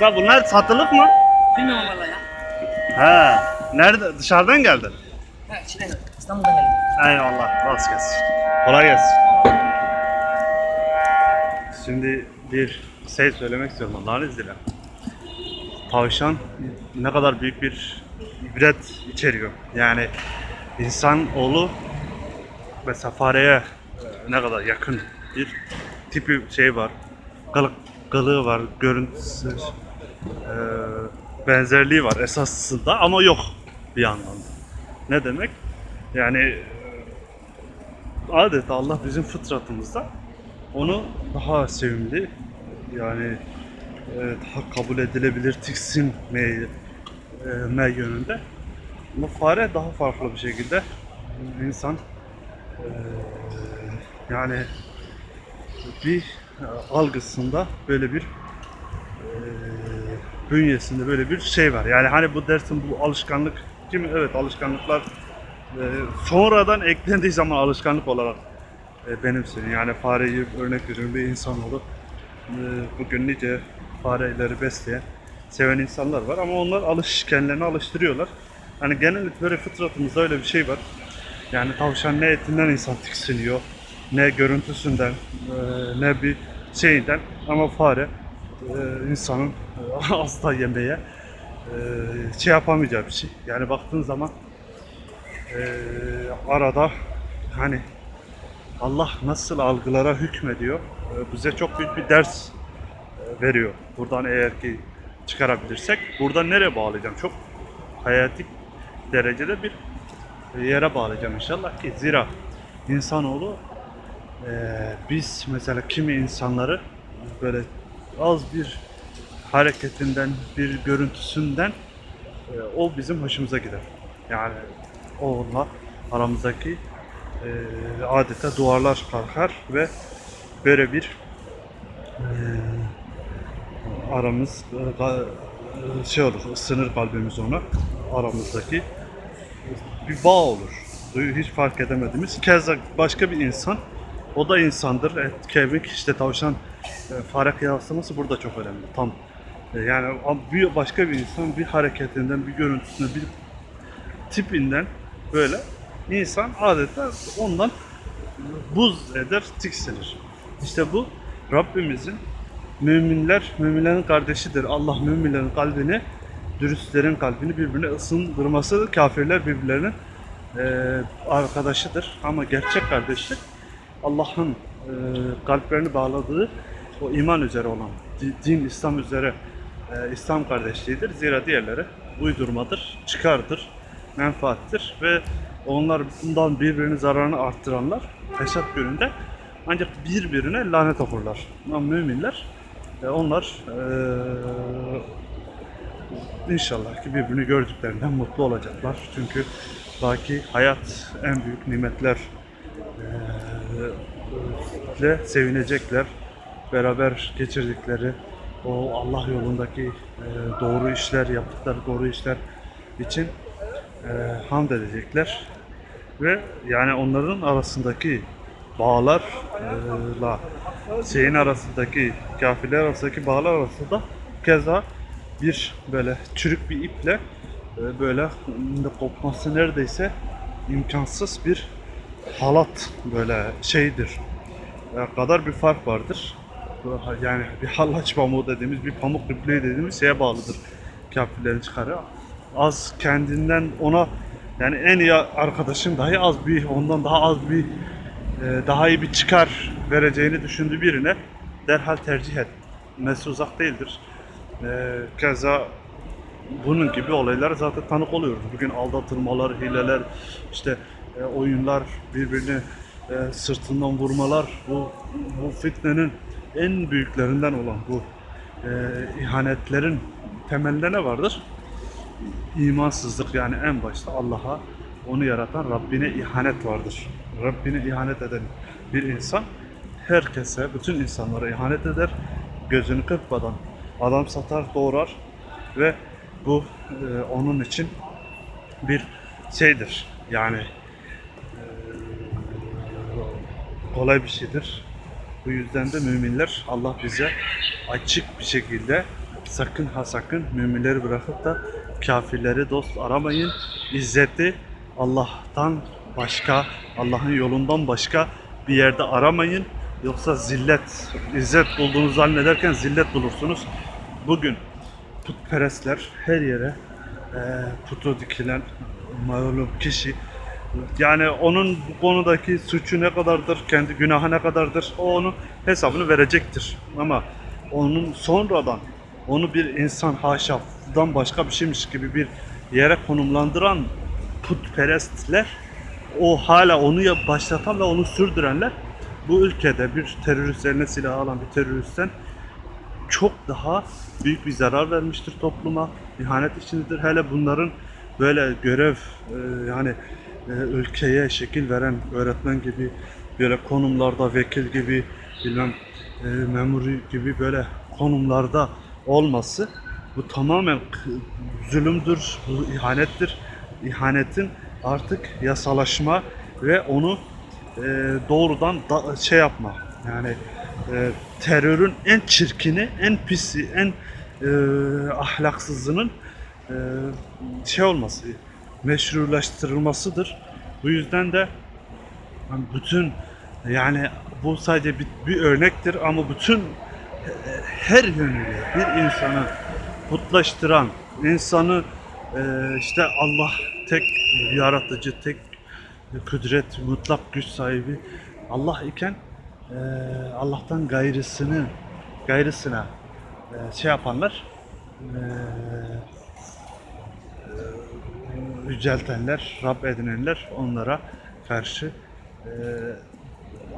Usta bunlar satılık mı? Bilmiyorum valla ya. He. Nerede? Dışarıdan geldin. Ha içine İstanbul'dan geldim. Eyvallah. Rast gelsin. Kolay gelsin. Şimdi bir şey söylemek istiyorum Allah'ın izniyle. Tavşan ne kadar büyük bir ibret içeriyor. Yani insan oğlu mesela fareye ne kadar yakın bir tipi şey var. Kılık, kılığı var, görüntüsü, e, benzerliği var esasında ama yok bir yandan. da. Ne demek? Yani e, adeta Allah bizim fıtratımızda onu daha sevimli yani e, daha kabul edilebilir tiksinmeye e, me yönünde. Ama fare daha farklı bir şekilde insan e, yani bir e, algısında böyle bir e, bünyesinde böyle bir şey var. Yani hani bu dersin bu alışkanlık kimi evet alışkanlıklar e, sonradan eklendiği zaman alışkanlık olarak e, benimseniyor. Yani fareyi örnek veriyorum bir insanoğlu e, bugün nice fareleri besleyen seven insanlar var ama onlar alış alıştırıyorlar. Hani genellikle böyle fıtratımızda öyle bir şey var. Yani tavşan ne etinden insan tiksiniyor, ne görüntüsünden, e, ne bir şeyinden ama fare e, insanın asla yemeye e, şey yapamayacağı bir şey. Yani baktığın zaman e, arada hani Allah nasıl algılara hükmediyor e, bize çok büyük bir ders e, veriyor. Buradan eğer ki çıkarabilirsek buradan nereye bağlayacağım? Çok hayati derecede bir yere bağlayacağım inşallah ki zira insanoğlu e, biz mesela kimi insanları böyle az bir hareketinden, bir görüntüsünden e, o bizim hoşumuza gider. Yani onunla aramızdaki e, adeta duvarlar kalkar ve böyle bir e, aramız şey olur, ısınır kalbimiz ona aramızdaki bir bağ olur. Hiç fark edemediğimiz. Keza başka bir insan, o da insandır. Kemik, işte tavşan, fare kıyaslaması burada çok önemli. Tam e, yani bir başka bir insan bir hareketinden, bir görüntüsünden, bir tipinden böyle insan adeta ondan buz eder, tiksinir. İşte bu Rabbimizin müminler, müminlerin kardeşidir. Allah müminlerin kalbini, dürüstlerin kalbini birbirine ısındırması, kafirler birbirlerinin eee, arkadaşıdır. Ama gerçek kardeşlik Allah'ın eee, kalplerini bağladığı o iman üzere olan, di- din, İslam üzere eee, İslam kardeşliğidir. Zira diğerleri uydurmadır, çıkardır, menfaattir ve onlar bundan birbirinin zararını arttıranlar fesat gününde ancak birbirine lanet okurlar. Ama müminler e, onlar e, inşallah ki birbirini gördüklerinden mutlu olacaklar. Çünkü belki hayat en büyük nimetler e, ile sevinecekler. Beraber geçirdikleri o Allah yolundaki e, doğru işler, yaptıkları doğru işler için e, hamd edecekler. Ve yani onların arasındaki bağlarla şeyin arasındaki kafirler arasındaki bağlar arasında keza bir böyle çürük bir iple e, böyle kopması neredeyse imkansız bir halat böyle şeydir. E, kadar bir fark vardır. Yani bir hallaç pamuğu dediğimiz, bir pamuk ipliği dediğimiz şeye bağlıdır kafirlerin çıkarı. Az kendinden ona yani en iyi arkadaşın dahi az bir ondan daha az bir e, daha iyi bir çıkar vereceğini düşündüğü birine derhal tercih etmesi uzak değildir. E, keza bunun gibi olaylar zaten tanık oluyoruz. Bugün aldatılmalar, hileler, işte oyunlar, birbirini e, sırtından vurmalar, bu, bu fitnenin en büyüklerinden olan bu e, ihanetlerin temelinde ne vardır? İmansızlık yani en başta Allah'a onu yaratan Rabbine ihanet vardır. Rabbine ihanet eden bir insan herkese, bütün insanlara ihanet eder. Gözünü kırpmadan adam satar, doğrar ve bu e, onun için bir şeydir. Yani kolay bir şeydir. Bu yüzden de müminler Allah bize açık bir şekilde sakın ha sakın müminleri bırakıp da kafirleri dost aramayın. İzzeti Allah'tan başka, Allah'ın yolundan başka bir yerde aramayın. Yoksa zillet, izzet bulduğunuzu zannederken zillet bulursunuz. Bugün putperestler her yere e, putu dikilen malum kişi yani onun bu konudaki suçu ne kadardır, kendi günahı ne kadardır o onun hesabını verecektir. Ama onun sonradan onu bir insan haşadan başka bir şeymiş gibi bir yere konumlandıran putperestler o hala onu başlatan ve onu sürdürenler bu ülkede bir terörist eline silah alan bir teröristten çok daha büyük bir zarar vermiştir topluma. İhanet içindedir. Hele bunların böyle görev e, yani ülkeye şekil veren öğretmen gibi böyle konumlarda vekil gibi bilmem e, memuri gibi böyle konumlarda olması bu tamamen zulümdür, bu ihanettir. İhanetin artık yasalaşma ve onu e, doğrudan da, şey yapma yani e, terörün en çirkini, en pisi, en e, ahlaksızının e, şey olması, meşrulaştırılmasıdır. Bu yüzden de bütün yani bu sadece bir, bir örnektir ama bütün her yönüyle bir insanı putlaştıran, insanı e, işte Allah tek yaratıcı, tek kudret, mutlak güç sahibi Allah iken e, Allah'tan gayrısını gayrısına e, şey yapanlar yüceltenler, Rab edinenler onlara karşı e,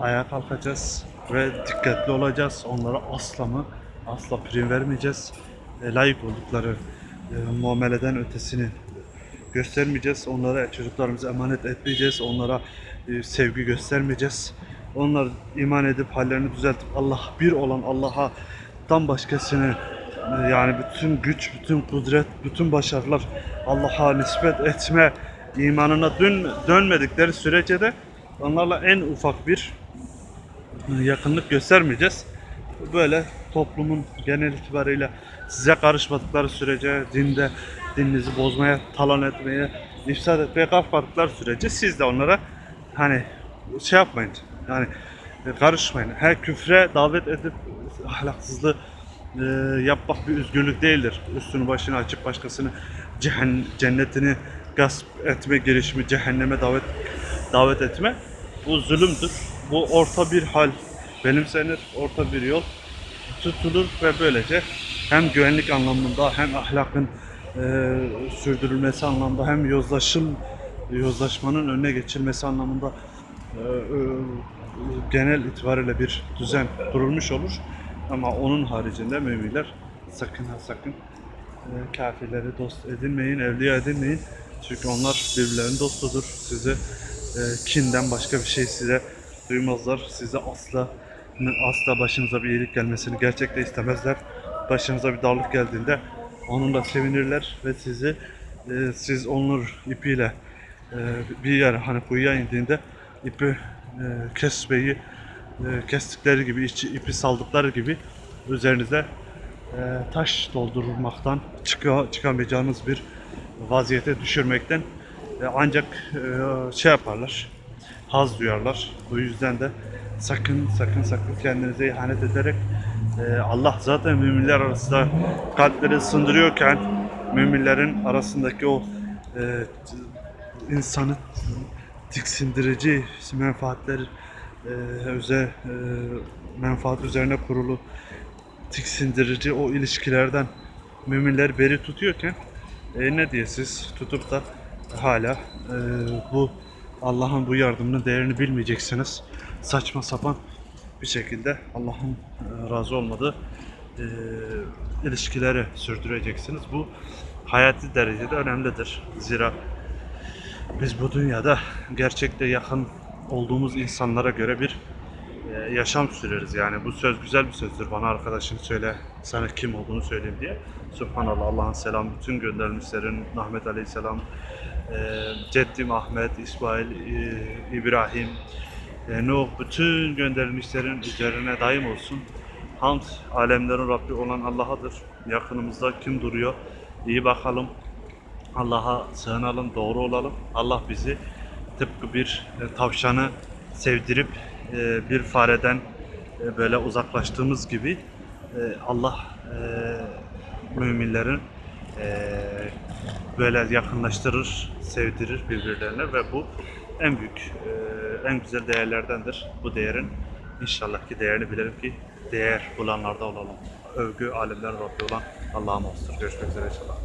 ayağa kalkacağız ve dikkatli olacağız. Onlara asla mı asla prim vermeyeceğiz. E, layık oldukları e, muameleden ötesini göstermeyeceğiz. Onlara çocuklarımızı emanet etmeyeceğiz. Onlara e, sevgi göstermeyeceğiz. Onlar iman edip hallerini düzeltip Allah bir olan Allah'a'dan başkasını e, yani bütün güç, bütün kudret, bütün başarılar Allah'a nispet etme imanına dön, dönmedikleri sürece de onlarla en ufak bir yakınlık göstermeyeceğiz. Böyle toplumun genel itibariyle size karışmadıkları sürece dinde dininizi bozmaya, talan etmeye, ifsad etmeye kalkmadıkları sürece siz de onlara hani şey yapmayın. Yani e, karışmayın. Her küfre davet edip ahlaksızlığı e, yapmak bir üzgünlük değildir. Üstünü başını açıp başkasını cehen, cennetini gasp etme girişimi, cehenneme davet davet etme bu zulümdür. Bu orta bir hal benimsenir, orta bir yol tutulur ve böylece hem güvenlik anlamında hem ahlakın e, sürdürülmesi anlamında hem yozlaşım yozlaşmanın önüne geçilmesi anlamında e, e, genel itibariyle bir düzen kurulmuş olur. Ama onun haricinde müminler sakın ha sakın e, kafirleri dost edinmeyin, evliya edinmeyin. Çünkü onlar birbirlerinin dostudur. Size e, kinden başka bir şey size duymazlar. Size asla asla başınıza bir iyilik gelmesini gerçekte istemezler. Başınıza bir darlık geldiğinde onunla sevinirler ve sizi e, siz onur ipiyle e, bir yer hani kuyuya indiğinde ipi e, kesmeyi kestikleri gibi içi, ipi saldıkları gibi üzerinize e, taş doldurmaktan çıka, çıkamayacağınız bir vaziyete düşürmekten e, ancak e, şey yaparlar haz duyarlar. Bu yüzden de sakın sakın sakın kendinize ihanet ederek e, Allah zaten müminler arasında kalpleri ısındırıyorken müminlerin arasındaki o e, insanı tiksindirici menfaatler e, öze, e, menfaat üzerine kurulu tiksindirici o ilişkilerden müminler beri tutuyorken e, ne diye siz tutup da hala e, bu Allah'ın bu yardımının değerini bilmeyeceksiniz. Saçma sapan bir şekilde Allah'ın e, razı olmadığı e, ilişkileri sürdüreceksiniz. Bu hayati derecede önemlidir. Zira biz bu dünyada gerçekte yakın olduğumuz insanlara göre bir e, yaşam süreriz. Yani bu söz güzel bir sözdür. Bana arkadaşın söyle, sana kim olduğunu söyleyeyim diye. Subhanallah, Allah'ın selamı, bütün göndermişlerin, Ahmet Aleyhisselam, e, Ceddim Ahmet, İsmail, e, İbrahim, e, Nuh, bütün gönderilmişlerin üzerine daim olsun. Hamd alemlerin Rabbi olan Allah'adır. Yakınımızda kim duruyor? İyi bakalım. Allah'a sığınalım, doğru olalım. Allah bizi tıpkı bir e, tavşanı sevdirip e, bir fareden e, böyle uzaklaştığımız gibi Allah müminlerin böyle yakınlaştırır, sevdirir birbirlerine ve bu en büyük, en güzel değerlerdendir. Bu değerin inşallah ki değerini bilelim ki değer bulanlarda olalım. Övgü alemlerin Rabbi olan Allah'a mahsustur. Görüşmek üzere inşallah.